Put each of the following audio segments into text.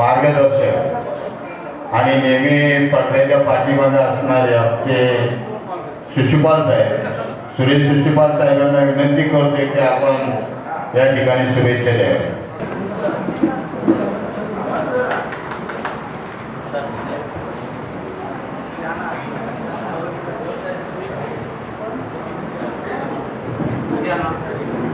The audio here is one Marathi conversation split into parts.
मार्गदर्शक आणि नेहमी पडद्याच्या पाठीमध्ये असणारे आमचे शिशुपाल साहेब सुरेश शिशुपाल साहेबांना विनंती करते की आपण या ठिकाणी शुभेच्छा द्याव्या.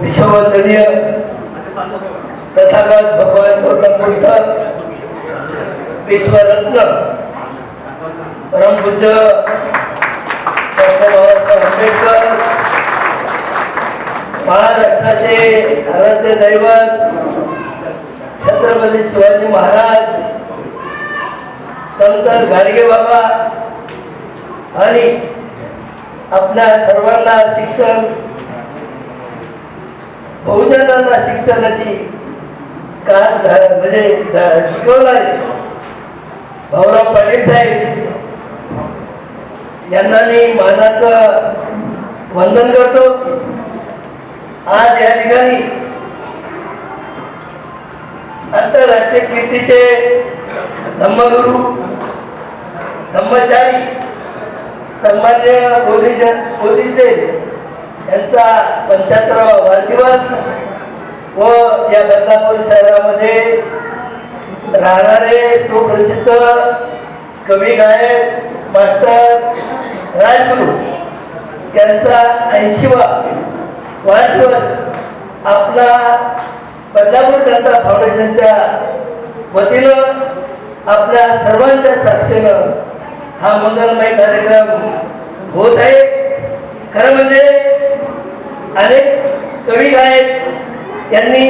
विश्ववंदनीय तथागत भगवान गौतम बुद्ध विश्वरत्न परमपूज्य डॉक्टर बाबासाहेब आंबेडकर. महाराष्ट्राचे आराध्य दैवत छत्रपती शिवाजी महाराज संत गाडगे बाबा आणि आपल्या सर्वांना शिक्षण बहुजनांना शिक्षणाची काळ म्हणजे झा- आहे भाऊराव पाटील साहेब यांना मी मानाचं वंदन करतो. आज या ठिकाणी आंतरराष्ट्रीय कीर्तीचे धम्मगुरु धम्मचारी सन्मान्य बोधी बोधीचे यांचा पंच्याहत्तरावा वाढदिवस व या बदलापूर शहरामध्ये राहणारे सुप्रसिद्ध कवी गायक मास्टर राजगुरू. यांचा ऐंशीवा वाढदिवस आपला बदलापूर जनता फाउंडेशनच्या वतीनं आपल्या सर्वांच्या साक्षीनं हा मंगलमय कार्यक्रम होत आहे. खरं म्हणजे अनेक कवी गायक यांनी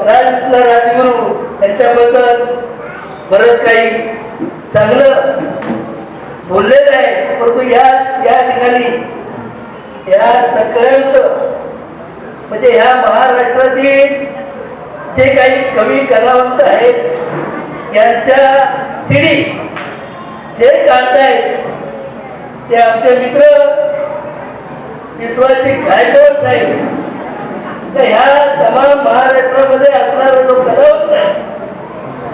राजला राजगुरू त्यांच्याबद्दल बरंच काही चांगलं बोललेलं आहे. परंतु या या ठिकाणी या सगळ्यांचं म्हणजे ह्या महाराष्ट्रातील जे काही कवी कलावंत आहेत यांच्या सिडी जे काढतायत ते आमचे मित्र विश्वाची गायकवाड साहेब. तर ह्या तमाम महाराष्ट्रामध्ये असणारा जो कलावंत आहे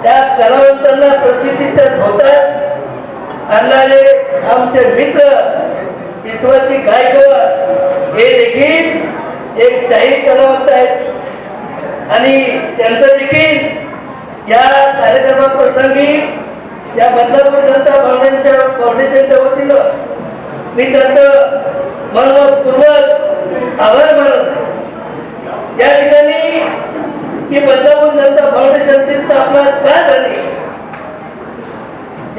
त्या कलावंतांना प्रसिद्धीच्या होतात. आणणारे आमचे मित्र विश्वाची गायकवाड हे देखील एक शाही कलावंत आहेत. आणि त्यांचं देखील या कार्यक्रमाप्रसंगी या बदलापूर जनता फाउंडेशनच्या फाउंडेशनच्या वतीनं मी त्यांचं मनपूर्वक आभार मानत. या ठिकाणी की बदलापूर जनता फाउंडेशनची स्थापना का झाली?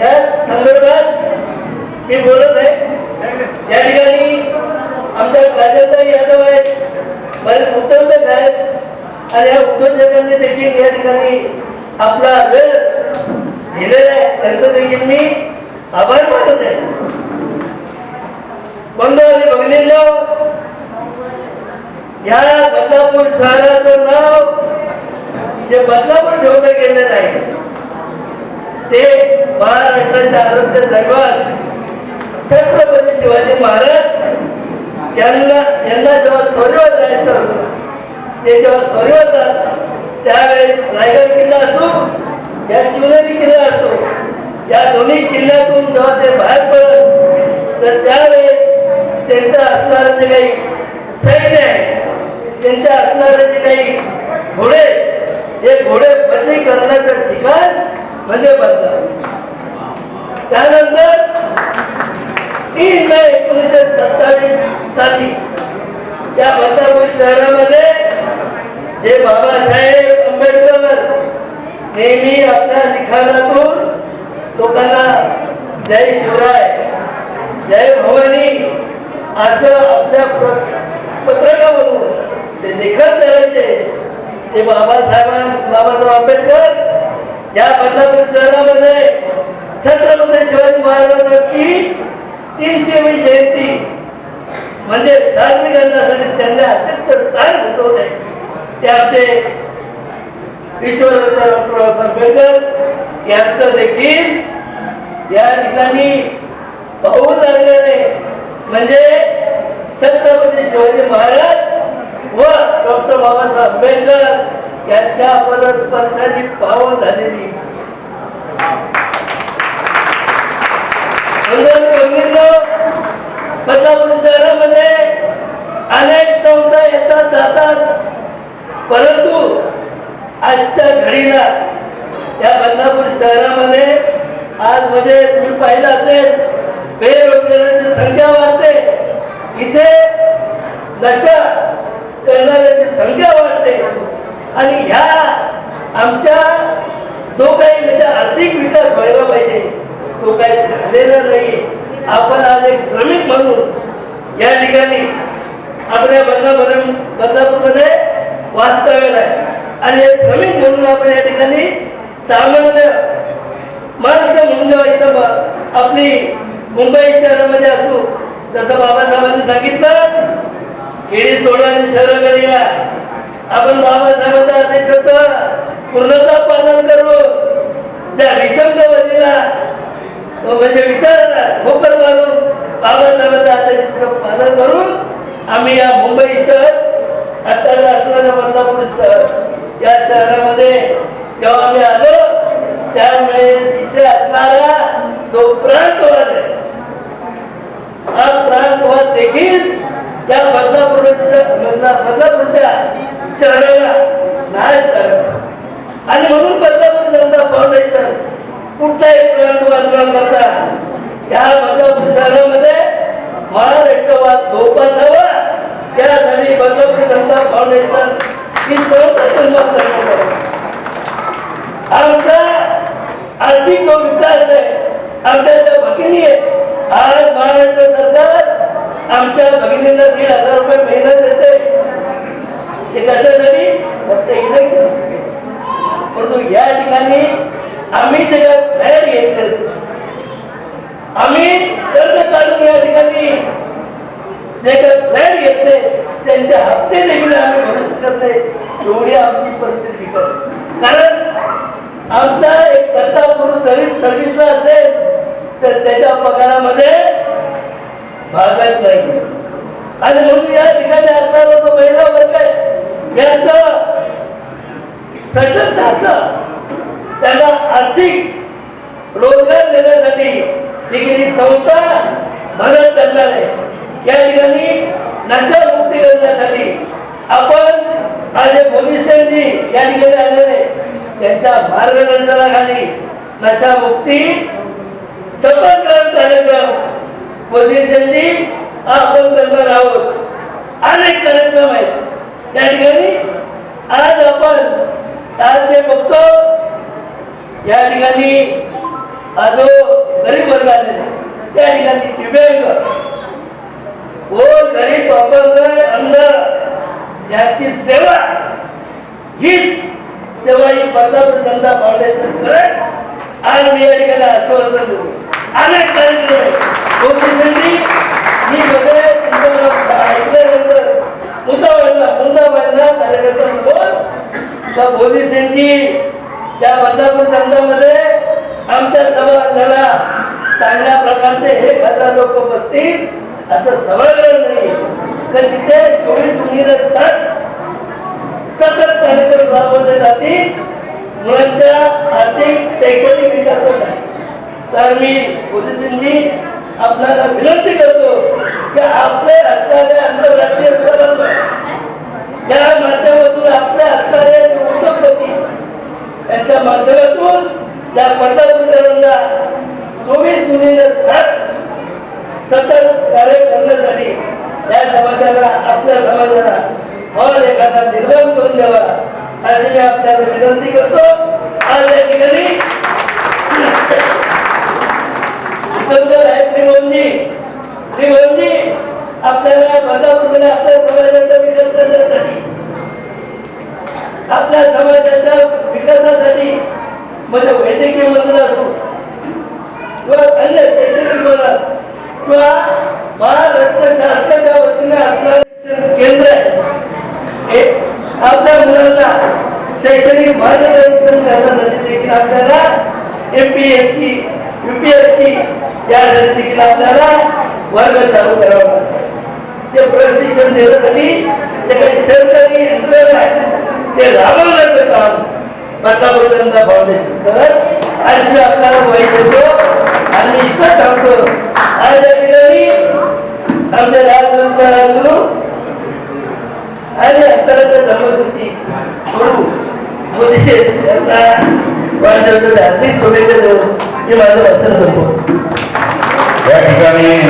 या संदर्भात मी बोलत आहे. या ठिकाणी आमच्या राजेंद्र यादव आहेत बरेच उद्योजक आहेत. आणि या उद्योजकांनी देखील या ठिकाणी आपला वेळ दिलेला आहे. त्यांचं देखील मी आभार मानत आहे. बंधू आणि भगिनींनो या बदलापूर शहराचं नाव जे बदलापूर ठेवलं गेलं नाही ते महाराष्ट्राच्या आरोग्य दैवत छत्रपती शिवाजी महाराज यांना यांना जेव्हा स्वर्गवर जायचं ते जेव्हा स्वर्गवर जात त्यावेळेस रायगड किल्ला असो या शिवनेरी किल्ला असो या दोन्ही किल्ल्यातून जेव्हा ते बाहेर पडत तर त्यावेळेस त्यांचं असणारं जे काही सैन्य आहे त्यांच्या असणारे जे काही घोडे हे घोडे बदली करण्याचं ठिकाण म्हणजे बदला त्यानंतर तीन मे एकोणीसशे सत्तावीस साली त्या बदलापूर शहरामध्ये जे बाबासाहेब आंबेडकर नेहमी आपल्या लिखाणातून लोकांना जय शिवराय जय भवानी असं आपल्या पत्रकावरून ते लेखन करायचे ते बाबासाहेबां बाबासाहेब आंबेडकर या बदलापूर शहरामध्ये छत्रपती शिवाजी महाराजांची तीनशेवी जयंती. म्हणजे साजरी करण्यासाठी त्यांना अत्यंत स्थान घुसवले ते आमचे डॉक्टर आंबेडकर यांचं देखील या ठिकाणी पाहू लागल्याने म्हणजे छत्रपती शिवाजी महाराज व डॉक्टर बाबासाहेब आंबेडकर यांच्या परस्पर्शाने पावन झालेली. कोल्हापूर शहरामध्ये अनेक संस्था येतात जातात. परंतु आजच्या घडीला या बदलापूर शहरामध्ये आज म्हणजे तुम्ही पाहिलं असेल बेरोजगारांची संख्या वाढते. इथे नशा करणाऱ्यांची संख्या वाढते. आणि ह्या आमच्या जो काही म्हणजे आर्थिक विकास व्हायला पाहिजे तो काही झालेला नाही. आपण आज एक श्रमिक म्हणून या ठिकाणी आपल्या बदलापूर बदलापूरमध्ये वास्तव्याला आहे. आणि श्रमिक म्हणून आपण या ठिकाणी सामान्य माणसं म्हणून इथं आपली मुंबई शहरामध्ये असू जसं बाबासाहेबांनी सांगितलं खेडी सोडा आणि करीला या आपण बाबासाहेबांच्या आदेशाचं पूर्णतः पालन करू. त्या विषमतावादीला तो म्हणजे विचारला ठोकर मारून बाबासाहेबांच्या आदेशाचं पालन करून आम्ही या मुंबई शहर आता असणारा बदलापूर शहर या शहरामध्ये जेव्हा आम्ही आलो त्यामुळे तिथे असणारा तो प्रांतवाद आहे. हा प्रांतवाद देखील या बदलापूरच्या बदलापूरच्या शहराला नाश झाला आणि म्हणून बदलापूर जनता फाउंडेशन कुठलाही प्रांतवाद आंदोलन करता या बदलापूर शहरामध्ये महाराष्ट्रवाद जोपासावा त्यासाठी बदलापूर जनता फाउंडेशन ही संस्था निर्माण करण्यात आमचा आर्थिक जो विकास आहे आमच्या ज्या भगिनी आहे आज महाराष्ट्र सरकार आमच्या भगिनीला दीड हजार रुपये मेहनत देते. ते कशासाठी? फक्त इलेक्शन परंतु या ठिकाणी आम्ही त्याच्या फ्लॅट घेतले आम्ही कर्ज काढून या ठिकाणी जे काही फ्लॅट घेतले त्यांचे हप्ते देखील आम्ही भरू शकत नाही. एवढी आमची परिस्थिती कारण आमचा एक कर्ता पुरुष जरी सर्व्हिसला असेल तर त्याच्या पगारामध्ये भागत नाही. आणि म्हणून या ठिकाणी असणारा जो महिला वर्ग आहे याचं सशक्त असं त्यांना आर्थिक रोजगार देण्यासाठी देखील संस्था मदत करणार आहे या ठिकाणी नशामुक्ती करण्यासाठी आपण आज मोदीजी या ठिकाणी आलेले त्यांच्या मार्गदर्शनाखाली नशामुक्ती शपथग्रहण कार्यक्रम पोलिसांनी आपण करणार आहोत. अनेक कार्यक्रम आहेत. त्या ठिकाणी आज आपण आज जे बघतो या ठिकाणी हा जो गरीब वर्ग आलेला त्या ठिकाणी दिव्यांग व गरीब अपंग अंध यांची सेवा हीच सेवा ही बदलापूर जनता फाउंडेशन करत आज मी या ठिकाणी आश्वासन देतो. अनेक कार्यक्रम आहेत. मी वगैरे ऐकल्यानंतर मुद्दा कार्यकर्ता म्हणून. त्या मोदीजींची त्या बदलापूर आमच्या सभा चांगल्या प्रकारचे हे हजार लोक बसतील असं समजलं नाही. तर तिथे चोवीस गुणिले सतत कार्यक्रम राबवले जातील मुलांच्या आर्थिक शैक्षणिक विकासासाठी तर मी पोलिसांची आपल्याला विनंती करतो की आपले असणारे आंतरराष्ट्रीय स्तरावर त्या माध्यमातून आपल्या असणारे उद्योगपती यांच्या माध्यमातून त्या पंतप्रधानांना चोवीस गुणिले सात सतत कार्य करण्यासाठी या समाजाला आपल्या समाजाला और एखादा निर्माण करून द्यावा अशी मी आपल्याला विनंती करतो. आज या ठिकाणी सुंदर आहे श्रीमोहनजी श्रीमोहनजी आपल्याला बदलापूरमध्ये आपल्या समाजाचा विकास करण्यासाठी आपल्या समाजाच्या विकासासाठी म्हणजे वैद्यकीय मदत असो किंवा अन्य शैक्षणिक मदत किंवा महाराष्ट्र शासनाच्या वतीने असणारे केंद्र आहे. आपल्या मुलांना शैक्षणिक मार्गदर्शन करण्यासाठी देखील आपल्याला M P S C U P S C यासाठी देखील आपल्याला वर्ग चालू करावा लागतो. ते प्रशिक्षण देण्यासाठी जे काही सरकारी यंत्रणा आहे ते राबवण्याचं काम बदलापूर फाउंडेशन करत आज मी आपल्याला माहिती देतो आणि मी इथं थांबतो. आज या ठिकाणी आमचे राजगुरू आणि अंतराच्या धर्मकृती गुरु मोदीशे यांना वाढदिवसाच्या हार्दिक शुभेच्छा देऊन मी माझं वाचन करतो. या ठिकाणी